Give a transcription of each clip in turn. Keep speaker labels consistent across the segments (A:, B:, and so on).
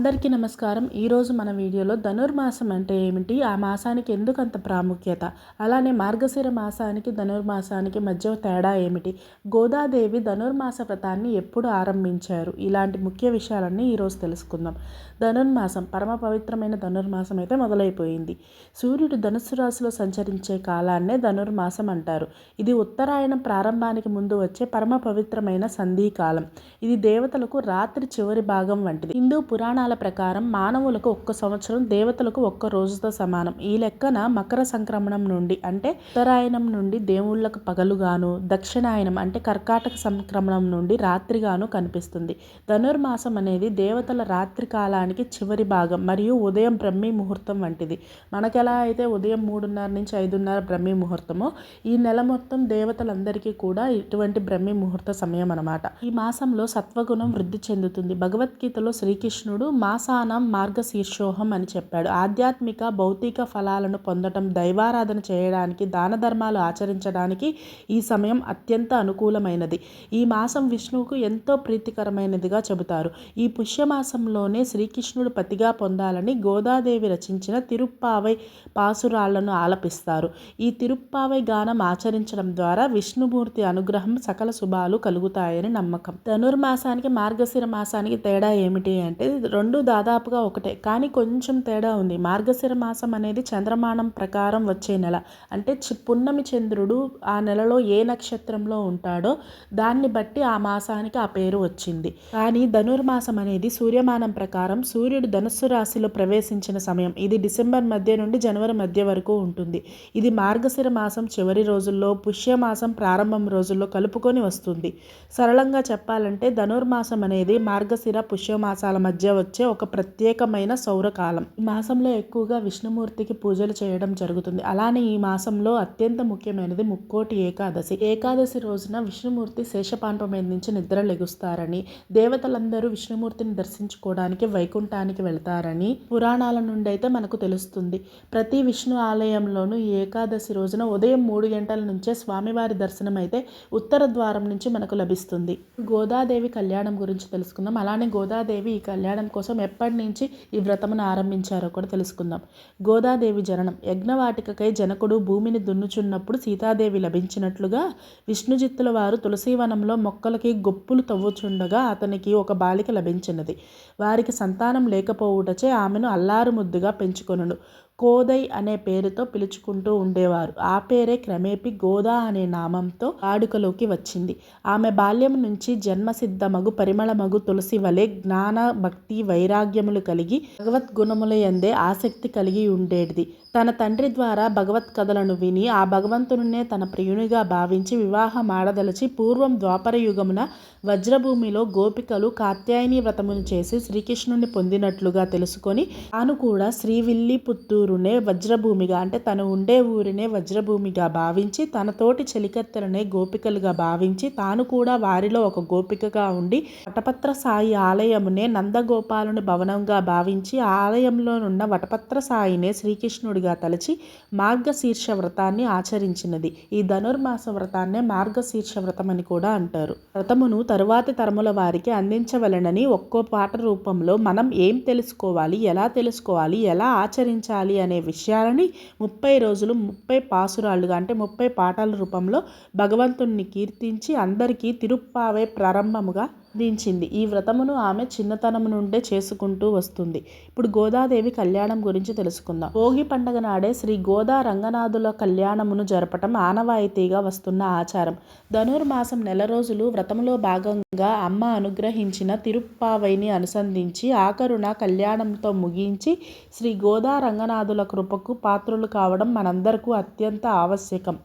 A: అందరికీ నమస్కారం. ఈరోజు మన వీడియోలో ధనుర్మాసం అంటే ఏమిటి? ఆ మాసానికి ఎందుకు అంత ప్రాముఖ్యత? అలానే మార్గశిర మాసానికి ధనుర్మాసానికి మధ్య తేడా ఏమిటి? గోదాదేవి ధనుర్మాస వ్రతాన్ని ఎప్పుడు ఆరంభించారు? ఇలాంటి ముఖ్య విషయాలన్నీ ఈరోజు తెలుసుకుందాం. ధనుర్మాసం పరమ పవిత్రమైన ధనుర్మాసం అయితే మొదలైపోయింది. సూర్యుడు ధనుస్సు రాశిలో సంచరించే కాలాన్నే ధనుర్మాసం అంటారు. ఇది ఉత్తరాయణం ప్రారంభానికి ముందు వచ్చే పరమ పవిత్రమైన సంధికాలం. ఇది దేవతలకు రాత్రి చివరి భాగం వంటిది. హిందూ పురాణాల ప్రకారం మానవులకు ఒక్క సంవత్సరం దేవతలకు ఒక్క రోజుతో సమానం. ఈ లెక్కన మకర సంక్రమణం నుండి అంటే ఉత్తరాయణం నుండి దేవుళ్ళకు పగలుగాను దక్షిణాయనం అంటే కర్కాటక సంక్రమణం నుండి రాత్రిగాను కనిపిస్తుంది. ధనుర్మాసం అనేది దేవతల రాత్రి కాలానికి చివరి భాగం మరియు ఉదయం బ్రహ్మీ ముహూర్తం వంటిది. మనకెలా అయితే ఉదయం మూడున్నర నుంచి ఐదున్నర బ్రహ్మీ ముహూర్తమో ఈ నెల మొత్తం దేవతలందరికీ కూడా ఇటువంటి బ్రహ్మీ ముహూర్త సమయం అనమాట ఈ మాసంలో సత్వగుణం వృద్ధి చెందుతుంది. భగవద్గీతలో శ్రీకృష్ణుడు మాసానం మార్గశీర్షోహం అని చెప్పాడు. ఆధ్యాత్మిక భౌతిక ఫలాలను పొందటం దైవారాధన చేయడానికి దాన ధర్మాలు ఆచరించడానికి ఈ సమయం అత్యంత అనుకూలమైనది. ఈ మాసం విష్ణువుకు ఎంతో ప్రీతికరమైనదిగా చెబుతారు. ఈ పుష్యమాసంలోనే శ్రీకృష్ణుడు పతిగా పొందాలని గోదాదేవి రచించిన తిరుప్పావై పాసురాళ్ళను ఆలపిస్తారు. ఈ తిరుప్పావై గానం ఆచరించడం ద్వారా విష్ణుమూర్తి అనుగ్రహం సకల శుభాలు కలుగుతాయని నమ్మకం. ధనుర్మాసానికి మార్గశిర మాసానికి తేడా ఏమిటి అంటే రెండు దాదాపుగా ఒకటే. కానీ కొంచెం తేడా ఉంది. మార్గశిర మాసం అనేది చంద్రమానం ప్రకారం వచ్చే నెల. అంటే పున్నమి చంద్రుడు ఆ నెలలో ఏ నక్షత్రంలో ఉంటాడో దాన్ని బట్టి ఆ మాసానికి ఆ పేరు వచ్చింది. కానీ ధనుర్మాసం అనేది సూర్యమానం ప్రకారం సూర్యుడు ధనుస్సు రాశిలో ప్రవేశించిన సమయం. ఇది డిసెంబర్ మధ్య నుండి జనవరి మధ్య వరకు ఉంటుంది. ఇది మార్గశిర మాసం చివరి రోజుల్లో పుష్యమాసం ప్రారంభం రోజుల్లో కలుపుకొని వస్తుంది. సరళంగా చెప్పాలంటే ధనుర్మాసం అనేది మార్గశిర పుష్యమాసాల మధ్య వచ్చే ఒక ప్రత్యేకమైన సౌరకాలం. ఈ మాసంలో ఎక్కువగా విష్ణుమూర్తికి పూజలు చేయడం జరుగుతుంది. అలానే ఈ మాసంలో అత్యంత ముఖ్యమైనది ముక్కోటి ఏకాదశి. ఏకాదశి రోజున విష్ణుమూర్తి శేషపాంప మీద నుంచి నిద్ర లెగుస్తారని దేవతలందరూ విష్ణుమూర్తిని దర్శించుకోవడానికి వైకుంఠానికి వెళ్తారని పురాణాల నుండి అయితే మనకు తెలుస్తుంది. ప్రతి విష్ణు ఆలయంలోనూ ఈ ఏకాదశి రోజున ఉదయం మూడు గంటల నుంచే స్వామివారి దర్శనం అయితే ఉత్తర ద్వారం నుంచి మనకు లభిస్తుంది. గోదాదేవి కళ్యాణం గురించి తెలుసుకుందాం. అలానే గోదాదేవి ఈ కళ్యాణం కోసం ఎప్పటి నుంచి ఈ వ్రతమును ఆరంభించారో కూడా తెలుసుకుందాం. గోదాదేవి జననం. యజ్ఞవాటికకై జనకుడు భూమిని దున్నుచున్నప్పుడు సీతాదేవి లభించినట్లుగా విష్ణుజిత్తుల వారు తులసీవనంలో మొక్కలకి గొప్పులు తవ్వుచుండగా అతనికి ఒక బాలిక లభించినది. వారికి సంతానం లేకపోవుటచే ఆమెను అల్లారు ముద్దుగా పెంచుకొనుడు కోదై అనే పేరుతో పిలుచుకుంటూ ఉండేవారు. ఆ పేరే క్రమేపీ గోదా అనే నామంతో వాడుకలోకి వచ్చింది. ఆమె బాల్యం నుంచి జన్మసిద్ధమగు పరిమళమగు తులసి వలె జ్ఞాన భక్తి వైరాగ్యములు కలిగి భగవద్గుణముల ఎందే ఆసక్తి కలిగి ఉండేది తన తండ్రి ద్వారా భగవత్ కథలను విని ఆ భగవంతునినే తన ప్రియునిగా భావించి వివాహం ఆడదలచి పూర్వం ద్వాపర యుగమున వజ్రభూమిలో గోపికలు కాత్యాయని వ్రతమును చేసి శ్రీకృష్ణుని పొందినట్లుగా తెలుసుకొని తాను కూడా శ్రీవిల్లి పుత్తూరు ఊరునే వజ్రభూమిగా అంటే తను ఉండే ఊరినే వజ్రభూమిగా భావించి తన తోటి చెలికత్తెలనే గోపికలుగా భావించి తాను కూడా వారిలో ఒక గోపికగా ఉండి వటపత్ర సాయి ఆలయమునే నందగోపాలుని భవనంగా భావించి ఆలయంలోనున్న వటపత్ర సాయినే శ్రీకృష్ణుడిగా తలచి మార్గశీర్ష వ్రతాన్ని ఆచరించినది. ఈ ధనుర్మాస వ్రతాన్నే మార్గశీర్ష వ్రతం అని కూడా అంటారు. వ్రతమును తరువాతి తరముల వారికి అందించవలనని ఒక్కో పాట రూపంలో మనం ఏం తెలుసుకోవాలి ఎలా తెలుసుకోవాలి ఎలా ఆచరించాలి అనే విషయాలని ముప్పై రోజులు ముప్పై పాసురాలుగా అంటే ముప్పై పాటల రూపంలో భగవంతుణ్ణి కీర్తించి అందరికీ తిరుప్పావే ప్రారంభముగా దించింది ఈ వ్రతమును ఆమె చిన్నతనం నుండే చేసుకుంటూ వస్తుంది. ఇప్పుడు గోదాదేవి కళ్యాణం గురించి తెలుసుకుందాం. భోగి పండగ నాడే శ్రీ గోదా రంగనాథుల కళ్యాణమును జరపటం ఆనవాయితీగా వస్తున్న ఆచారం. ధనుర్మాసం నెల రోజులు వ్రతములో భాగంగా అమ్మ అనుగ్రహించిన తిరుప్పావైని అనుసంధించి ఆఖరున కళ్యాణంతో ముగించి శ్రీ గోదా రంగనాథుల కృపకు పాత్రులు కావడం మనందరకు అత్యంత ఆవశ్యకం.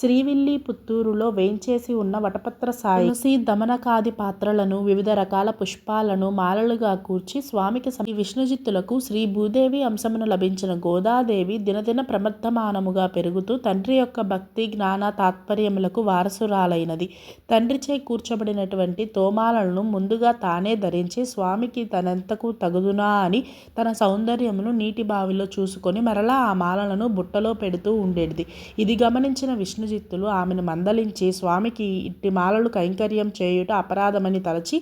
A: శ్రీవిల్లి పుత్తూరులో వేంచేసి ఉన్న వటపత్ర సాయి తులసి దమనకాది పాత్రలను వివిధ రకాల పుష్పాలను మాలలుగా కూర్చి స్వామికి ఈ విష్ణుజిత్తులకు శ్రీ భూదేవి అంశమును లభించిన గోదాదేవి దినదిన ప్రమర్థమానముగా పెరుగుతూ తండ్రి యొక్క భక్తి జ్ఞాన తాత్పర్యములకు వారసురాలైనది. తండ్రిచే కూర్చబడినటువంటి తోమాలను ముందుగా తానే ధరించి స్వామికి తనంతకు తగుదునా అని తన సౌందర్యమును నీటి బావిలో చూసుకొని మరలా ఆ మాలలను బుట్టలో పెడుతూ ఉండేది. ఇది గమనించిన విష్ణుజిత్తులు ఆమెను మందలించి స్వామికి ఇట్టి మాలలు కైంకర్యం చేయుట అపరాధమని తలచి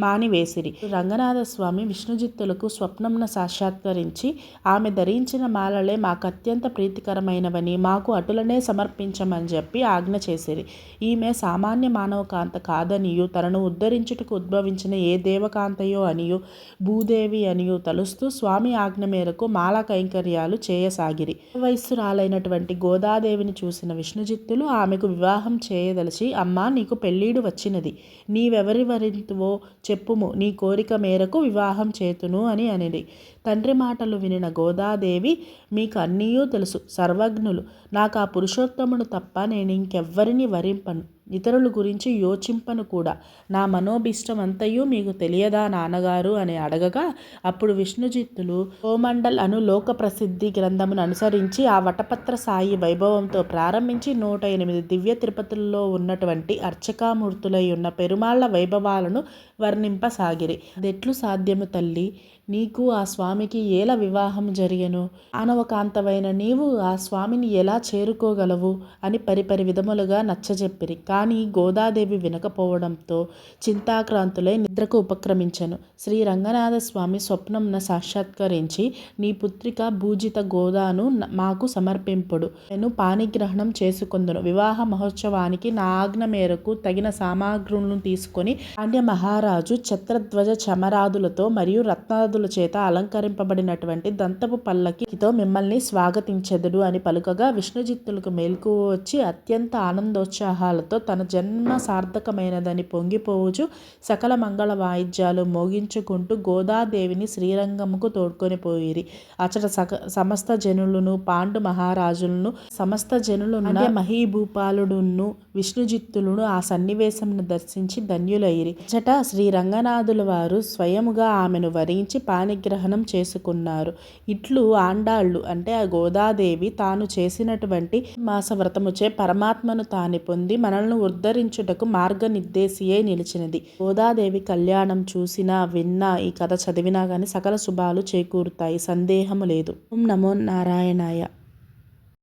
A: మానివేసిరి. రంగనాథ స్వామి విష్ణుజిత్తులకు స్వప్నంన సాక్షాత్కరించి ఆమె ధరించిన మాలలే మాకు అత్యంత ప్రీతికరమైనవని మాకు అటులనే సమర్పించమని చెప్పి ఆజ్ఞ చేసిరి. ఈమె సామాన్య మానవకాంత కాదనియు తనను ఉద్ధరించుటకు ఉద్భవించిన ఏ దేవకాంతయో అనియు భూదేవి అనియు తలుస్తూ స్వామి ఆజ్ఞ మేరకు మాల కైంకర్యాలు చేయసాగిరి. వయస్సురాలైనటువంటి గోదాదేవిని చూసిన విష్ణుజిత్తులు ఆమెకు వివాహం చేయదలిచి అమ్మా నీకు పెళ్ళీడు వచ్చినది. నీవెవరి వరింతువో చెప్పుము నీ కోరిక మేరకు వివాహం చేతును అని అనిది తండ్రి మాటలు వినిన గోదాదేవి మీకు అన్నీయూ తెలుసు సర్వజ్ఞులు. నాకు ఆ పురుషోత్తమును తప్ప నేను ఇంకెవ్వరిని వరింపను. ఇతరుల గురించి యోచింపను కూడా. నా మనోభిష్టం అంతయు మీకు తెలియదా నాన్నగారు? అని అడగగా అప్పుడు విష్ణుజిత్తులు కోమండల్ అను లోక ప్రసిద్ధి గ్రంథమును అనుసరించి ఆ వటపత్ర సాయి వైభవంతో ప్రారంభించి నూట ఎనిమిది దివ్య తిరుపతుల్లో ఉన్నటువంటి అర్చకామూర్తులై ఉన్న పెరుమాళ్ళ వైభవాలను వర్ణింపసాగిరి. అదెట్లు సాధ్యము తల్లి? నీకు ఆ స్వామికి ఎలా వివాహం జరిగెను? ఆనవకాంతమైన నీవు ఆ స్వామిని ఎలా చేరుకోగలవు? అని పరిపరి విధములుగా నచ్చజెప్పిరి. కానీ గోదాదేవి వినకపోవడంతో చింతాక్రాంతులై నిద్రకు ఉపక్రమించెను. శ్రీ రంగనాథ స్వామి స్వప్నంన సాక్షాత్కరించి నీ పుత్రిక భూజిత గోదాను మాకు సమర్పింపుడు. నేను పాణిగ్రహణం చేసుకుందును. వివాహ మహోత్సవానికి నా ఆజ్ఞ మేరకు తగిన సామాగ్రులను తీసుకొని పాండ్య మహారాజు ఛత్రధ్వజ చమరాదులతో మరియు రత్నాదుల చేత అలంకరింపబడినటువంటి దంతపు పల్లకితో మిమ్మల్ని స్వాగతించెదడు అని పలుకగా విష్ణుజిత్తులకు మేల్కు వచ్చి అత్యంత ఆనందోత్సాహాలతో తన జన్మ సార్థకమైనదని పొంగిపోవచ్చు. సకల మంగళ వాయిద్యాలు మోగించుకుంటూ గోదాదేవిని శ్రీరంగముకు తోడ్కొని పోయిరి. అచట సక సమస్త జనులను పాండు మహారాజులను సమస్త జనులను మహీభూపాలుడును విష్ణుజిత్తులను ఆ సన్నివేశంను దర్శించి ధన్యులైరి. అచట శ్రీ రంగనాథుల వారు స్వయముగా ఆమెను వరించి పాణిగ్రహణం చేసుకున్నారు. ఇట్లు ఆండాళ్ళు అంటే ఆ గోదాదేవి తాను చేసినటువంటి మాస వ్రతముచే పరమాత్మను తాని పొంది మనల్ని ఉద్ధరించుటకు మార్గనిర్దేశియే నిలిచినది. గోదాదేవి కళ్యాణం చూసినా విన్నా ఈ కథ చదివినా గాని సకల శుభాలు చేకూరుతాయి. సందేహము లేదు. ఓం నమో నారాయణాయ.